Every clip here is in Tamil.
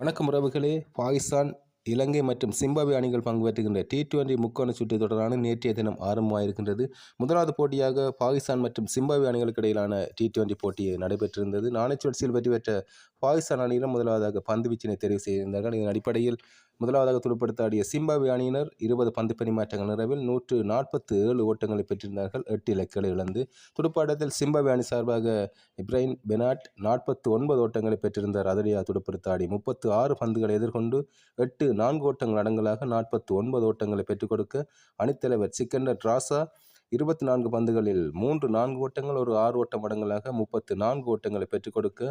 வணக்கம் உறவுகளே. பாகிஸ்தான் இலங்கை மற்றும் சிம்பாப்வே அணிகள் பங்கு பெற்றுகின்ற டி டுவெண்டி முக்கோண சுற்று தொடரான நேற்றைய தினம் ஆரம்பமாயிருக்கின்றது. முதலாவது போட்டியாக பாகிஸ்தான் மற்றும் சிம்பாப்வே அணிகளுக்கு இடையிலான டி டுவெண்டி போட்டி நடைபெற்றிருந்தது. நாணயச்சுழற்சியில் வெற்றி பெற்ற பாகிஸ்தான் அணியினர் முதலாவதாக பந்து வீச்சினை தெரிவு செய்திருந்தார்கள். இதன் அடிப்படையில் முதலாவதாக துடுப்படுத்த ஆடிய அணியினர் இருபது பந்து பரிமாற்றங்கள் நிறைவில் நூற்று நாற்பத்து ஏழு ஓட்டங்களை பெற்றிருந்தார்கள். எட்டு இலக்குகளை இழந்து துடுப்பாட்டத்தில் சிம்பாபே அணி சார்பாக இப்ராஹிம் பெனாட் நாற்பத்து ஒன்பது ஓட்டங்களை பெற்றிருந்தார். அதடியா துடுப்படுத்த ஆடி முப்பத்து ஆறு பந்துகளை எதிர்கொண்டு எட்டு நான்கு ஓட்டங்கள் அடங்கலாக நாற்பத்து ஒன்பது ஓட்டங்களை பெற்றுக் கொடுக்க அணித்தலைவர் சிக்கண்டர் ட்ராசா இருபத்தி நான்கு பந்துகளில் மூன்று நான்கு ஓட்டங்கள் ஒரு ஆறு ஓட்டம் அடங்கலாக முப்பத்து நான்கு ஓட்டங்களை பெற்றுக் கொடுக்க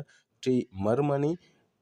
டி. மர்மணி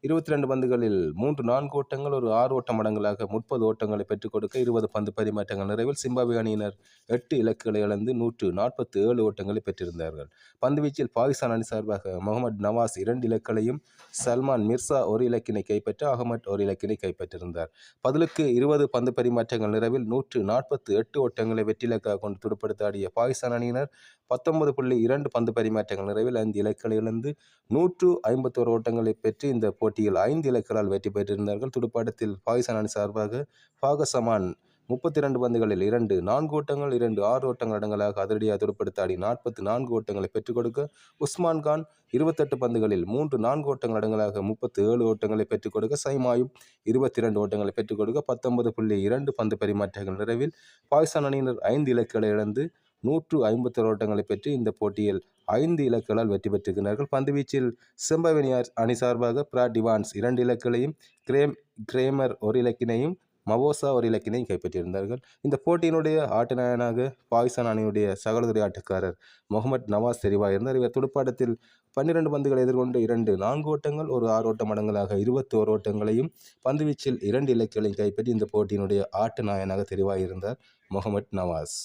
இருபத்தி ரெண்டு பந்துகளில் மூன்று நான்கு ஓட்டங்கள் ஒரு ஆறு ஓட்டம் அடங்கலாக முப்பது ஓட்டங்களை பெற்றுக் கொடுக்க இருபது பந்து பரிமாற்றங்கள் நிறைவில் சிம்பாபே அணியினர் எட்டு இலக்குகளை இழந்து நூற்று நாற்பத்தி ஏழு ஓட்டங்களை பெற்றிருந்தார்கள். பந்துவீச்சில் பாகிஸ்தான் அணி சார்பாக முகமது நவாஸ் இரண்டு இலக்களையும் சல்மான் மிர்சா ஒரு இலக்கினை கைப்பற்ற அகமட் ஒரு இலக்கினை கைப்பற்றிருந்தார். பதிலுக்கு இருபது பந்து பரிமாற்றங்கள் நிறைவில் நூற்று நாற்பத்தி எட்டு ஓட்டங்களை வெற்றிலக்காக கொண்டு துடுப்படுத்தாடிய பாகிஸ்தான் அணியினர் பத்தொன்பது புள்ளி இரண்டு பந்து பரிமாற்றங்கள் நிறைவில் ஐந்து இலக்குகளை இழந்து நூற்று ஐம்பத்தோரு ஓட்டங்களை பெற்று இந்த போட்டி போட்டியில் ஐந்து இலக்குகளால் வெற்றி பெற்றிருந்தார்கள். துடுப்பாட்டத்தில் பாகிஸ்தான் அணி சார்பாக பாகசமான் முப்பத்தி இரண்டு பந்துகளில் இரண்டு நான்கு ஓட்டங்கள் இரண்டு ஆறு ஓட்டங்கள் அடங்கலாக அதிரடியாக துடுப்படுத்தாடி நாற்பத்தி நான்கு ஓட்டங்களை பெற்றுக் கொடுக்க உஸ்மான் கான் இருபத்தெட்டு பந்துகளில் மூன்று நான்கு ஓட்டங்கள் அடங்கலாக முப்பத்தி ஏழு ஓட்டங்களை பெற்றுக் கொடுக்க சைமாயும் இருபத்தி இரண்டு ஓட்டங்களை பெற்றுக் கொடுக்க பத்தொன்பது புள்ளி இரண்டு பந்து பரிமாற்றங்கள் நிறைவில் பாகிஸ்தான் அணியினர் ஐந்து இலக்குகளை இழந்து நூற்று ஐம்பத்தொரு ஓட்டங்களை பெற்று இந்த போட்டியில் ஐந்து இலக்குகளால் வெற்றி பெற்றிருக்கிறார்கள். பந்துவீச்சில் செம்பவனியார் அணி சார்பாக பிரா டிவான்ஸ் இரண்டு இலக்குகளையும் கிரேம் கிரேமர் ஒரு இலக்கினையும் மவோசா ஒரு இலக்கினையும் கைப்பற்றியிருந்தார்கள். இந்த போட்டியினுடைய ஆட்டநாயகனாக பாகிஸ்தான் அணியுடைய சகோதரி ஆட்டக்காரர் முகமது நவாஸ் தெரிவாயிருந்தார் இவர் துடுப்பாட்டத்தில் பன்னிரண்டு பந்துகளை எதிர்கொண்டு இரண்டு நான்கு ஓட்டங்கள் ஒரு ஆறு ஓட்டம் அடங்கலாக இருபத்தி ஓர் ஓட்டங்களையும் பந்துவீச்சில் இரண்டு இலக்குகளையும் கைப்பற்றி இந்த போட்டியினுடைய ஆட்ட தெரிவாக தெரிவாயிருந்தார் முகமது நவாஸ்.